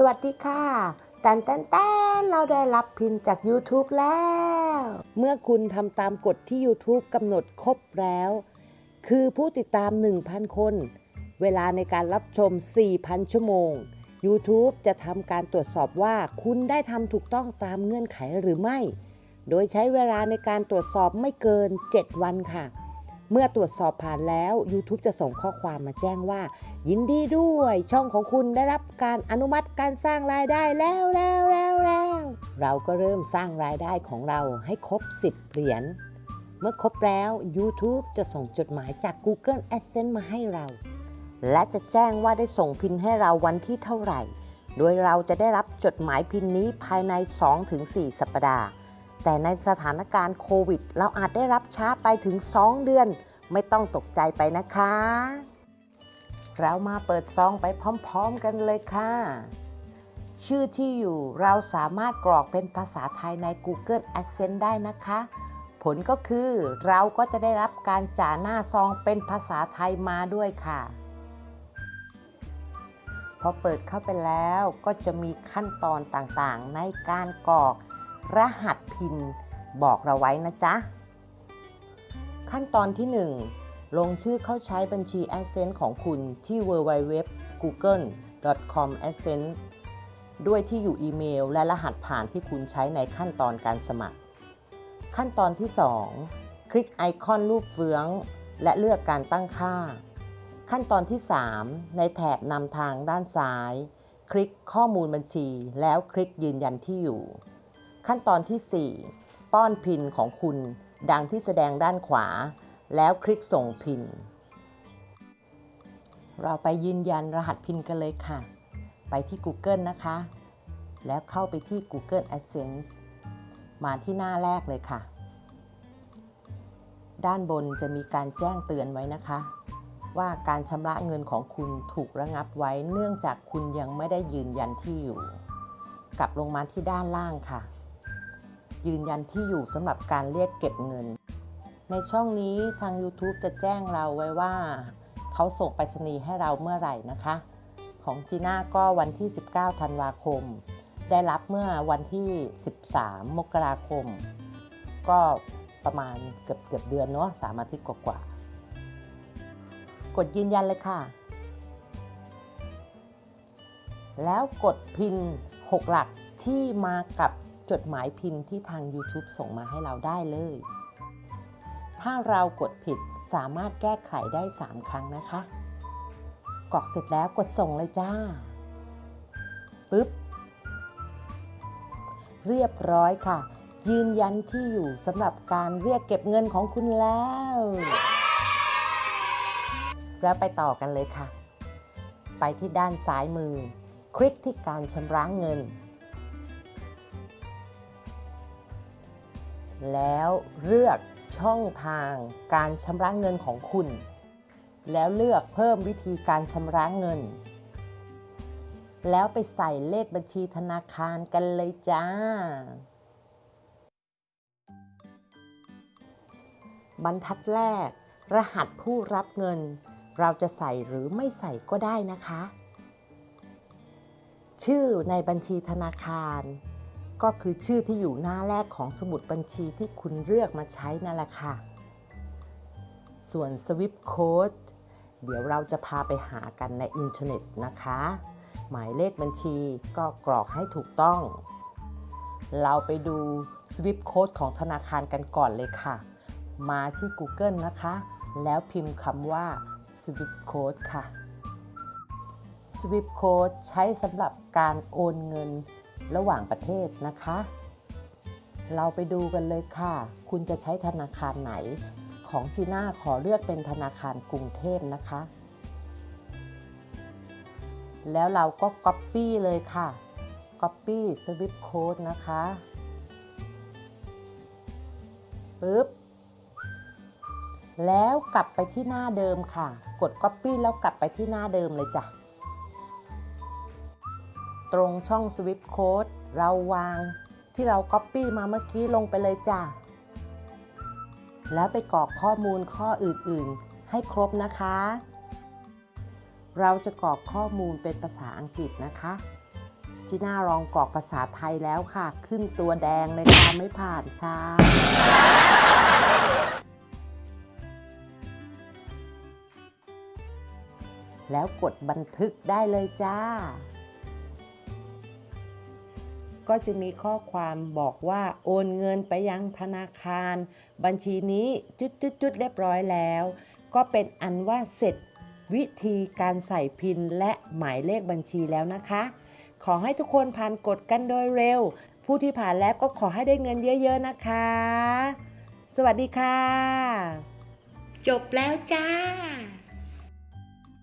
สวัสดีค่ะแตนแตนแตนเราได้รับพินจาก YouTube แล้ว เมื่อคุณทำตามกฎที่ YouTube กำหนดครบแล้ว คือผู้ติดตาม 1,000 คน เวลาในการรับชม 4,000 ชั่วโมง YouTube จะทำการตรวจสอบว่าคุณได้ทำถูกต้องตามเงื่อนไขหรือไม่ โดยใช้เวลาในการตรวจสอบไม่เกิน 7 วันค่ะ เมื่อตรวจสอบผ่านแล้ว YouTube จะส่งข้อความมาแจ้งว่า ยินดีด้วย ช่องของคุณได้รับการอนุมัติการสร้างรายได้แล้วแล้วแล้วแล้วเราก็เริ่มสร้างรายได้ของเราให้ครบ 10 เหรียญเมื่อครบแล้ว YouTube จะส่งจดหมายจาก Google Adsense มาให้เรา และจะแจ้งว่าได้ส่งพินให้เราวันที่เท่าไหร่ โดยเราจะได้รับจดหมายพินนี้ภายใน 2-4 สัปดาห์ แต่ในสถานการณ์โควิด เราอาจได้รับช้าไปถึง 2 เดือน ไม่ต้องตกใจไปนะคะ เรามาเปิดซองไปพร้อมๆกันเลยค่ะ ชื่อที่อยู่เราสามารถกรอกเป็นภาษาไทยใน Google Adsense ได้นะคะ ผลก็คือเราก็จะได้รับการจ่าหน้าซองเป็นภาษาไทยมาด้วยค่ะพอเปิดเข้าไปแล้วก็จะมีขั้นตอนต่างๆ ในการกรอกรหัสพินบอกเราไว้นะจ๊ะ ขั้นตอนที่ 1 ลงชื่อเข้าใช้บัญชี Adsense ของคุณที่ www.google.com/adsense ด้วยที่อยู่อีเมล และรหัสผ่านที่คุณใช้ในขั้นตอนการสมัคร ขั้นตอนที่ 2 คลิกไอคอนรูปเฟือง และเลือกการตั้งค่า ขั้นตอนที่ 3 ในแถบนำทางด้านซ้าย คลิกข้อมูลบัญชี แล้วคลิกยืนยันที่อยู่ ขั้นตอนที่ 4 ป้อนพินของคุณ ดังที่แสดงด้านขวา แล้วคลิกส่งพิน เราไปยืนยันรหัสพินกันเลยค่ะ ไปที่ Google นะคะ แล้วเข้าไปที่ Google Adsense มาที่หน้าแรกเลยค่ะ ด้านบนจะมีการแจ้งเตือนไว้นะคะ ว่าการชำระเงินของคุณถูกระงับไว้เนื่องจากคุณยังไม่ได้ยืนยันที่อยู่ กลับลงมาที่ด้านล่างค่ะ ยืนยันที่อยู่สำหรับการเรียกเก็บเงิน ในช่องนี้ทาง YouTube จะแจ้งเราไว้ว่า เขาส่งไปรษณีย์ให้เราเมื่อไหร่นะคะ ของจีน่าก็วันที่ 19 ธันวาคม ได้รับเมื่อวันที่ 13 มกราคม ก็ประมาณเกือบเกือบเดือนเนาะสามอาทิตย์กว่าๆกดยืนยันเลยค่ะ แล้วกดพิน 6 หลักที่มากับ จดหมายพินที่ทาง YouTube ส่งมาให้เราได้เลย ถ้าเรากดผิดสามารถแก้ไขได้ 3 ครั้งนะคะ กรอกเสร็จแล้วกดส่งเลยจ้าปึ๊บ เรียบร้อยค่ะ ยืนยันที่อยู่สำหรับการเรียกเก็บเงินของคุณแล้ว แล้วไปต่อกันเลยค่ะ ไปที่ด้านซ้ายมือ คลิกที่การชำระเงิน แล้วเลือกช่องทางการชำระเงินของคุณ แล้วเลือกเพิ่มวิธีการชำระเงิน แล้วไปใส่เลขบัญชีธนาคารกันเลยจ้า บรรทัดแรก รหัสผู้รับเงิน เราจะใส่หรือไม่ใส่ก็ได้นะคะ ชื่อในบัญชีธนาคาร ก็คือชื่อที่อยู่หน้าแรกของสมุดบัญชีที่คุณเลือกมาใช้นั่นแหละค่ะ ส่วน Swift Code เดี๋ยวเราจะพาไปหากันในอินเทอร์เน็ตนะคะ หมายเลขบัญชีก็กรอกให้ถูกต้อง เราไปดู Swift Code ของธนาคารกันก่อนเลยค่ะ มาที่ Google นะคะ แล้วพิมพ์คำว่า Swift Code ค่ะ Swift Code ใช้สำหรับการโอนเงิน ระหว่างประเทศนะคะ เราไปดูกันเลยค่ะ คุณจะใช้ธนาคารไหน ของจีน่าขอเลือกเป็นธนาคารกรุงเทพนะคะ แล้วเราก็ Copy เลยค่ะ Copy Swift Code นะคะปึ๊บแล้วกลับไปที่หน้าเดิมค่ะ กด Copy แล้วกลับไปที่หน้าเดิมเลยจ้ะ ตรงช่อง Swift Code เราวางที่เรา Copy มาเมื่อกี้ลงไปเลยจ้ะ แล้วไปกรอกข้อมูลข้ออื่นๆ ให้ครบนะคะ เราจะกรอกข้อมูลเป็นภาษาอังกฤษนะคะจีน่าลองกรอกภาษาไทยแล้วค่ะ ขึ้นตัวแดงเลยค่ะไม่ผ่านค่ะแล้วกดบันทึกได้เลยจ้า ก็จะมีข้อความบอกว่าโอนเงินไปยังธนาคาร บัญชีนี้จุดๆๆเรียบร้อยแล้ว ก็เป็นอันว่าเสร็จวิธีการใส่พินและหมายเลขบัญชีแล้วนะคะ ขอให้ทุกคนผ่านกฎกันโดยเร็ว ผู้ที่ผ่านแล้วก็ขอให้ได้เงินเยอะๆนะคะ สวัสดีค่ะ จบแล้วจ้า